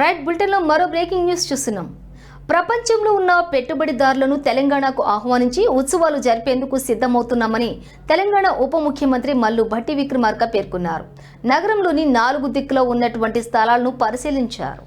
Right బులెటిన్లో మరో breaking news చూస్తున్నాం. ప్రపంచంలో ఉన్న పెట్టుబడిదారులను తెలంగాణకు ఆహ్వానించి ఉత్సవాలు జరిపేందుకు సిద్ధమవుతున్నామని తెలంగాణ ఉప ముఖ్యమంత్రి మల్లు భట్టి విక్రమార్క పేర్కొన్నారు. నగరంలోని నాలుగు దిక్కులో ఉన్నటువంటి స్థలాలను పరిశీలించారు.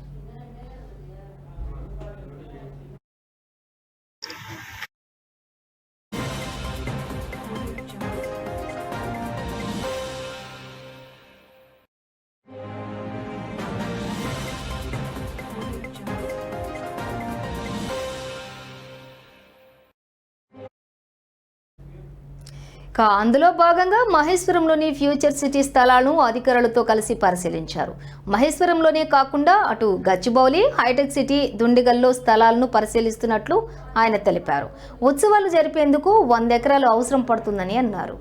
కా అందులో భాగంగా మహేశ్వరంలోని ఫ్యూచర్ సిటీ స్థలాలను అధికారులతో కలిసి పరిశీలించారు. మహేశ్వరంలోనే కాకుండా అటు గచ్చిబౌలి హైటెక్ సిటీ దుండిగల్లో స్థలాలను పరిశీలిస్తున్నట్లు ఆయన తెలిపారు. ఉత్సవాలు జరిపేందుకు వంద ఎకరాలు అవసరం పడుతుందని అన్నారు.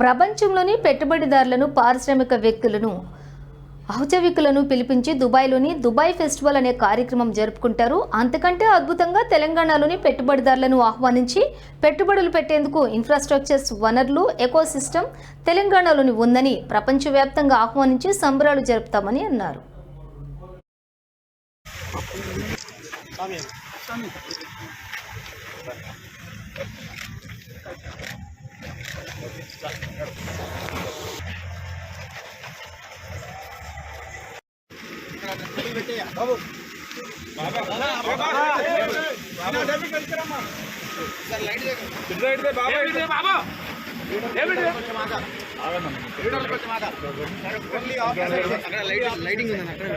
ప్రపంచంలోని పెట్టుబడిదారులను పారిశ్రామిక వ్యక్తులను ఔచవికులను పిలిపించి దుబాయ్లోని దుబాయ్ ఫెస్టివల్ అనే కార్యక్రమం జరుపుకుంటారు. అంతకంటే అద్భుతంగా తెలంగాణలోని పెట్టుబడిదారులను ఆహ్వానించి పెట్టుబడులు పెట్టేందుకు ఇన్ఫ్రాస్ట్రక్చర్స్ వనరులు ఎకోసిస్టమ్ తెలంగాణలోని ఉందని ప్రపంచవ్యాప్తంగా ఆహ్వానించి సంబరాలు జరుపుతామని అన్నారు. లైటింగ్ ఉంది అక్కడ.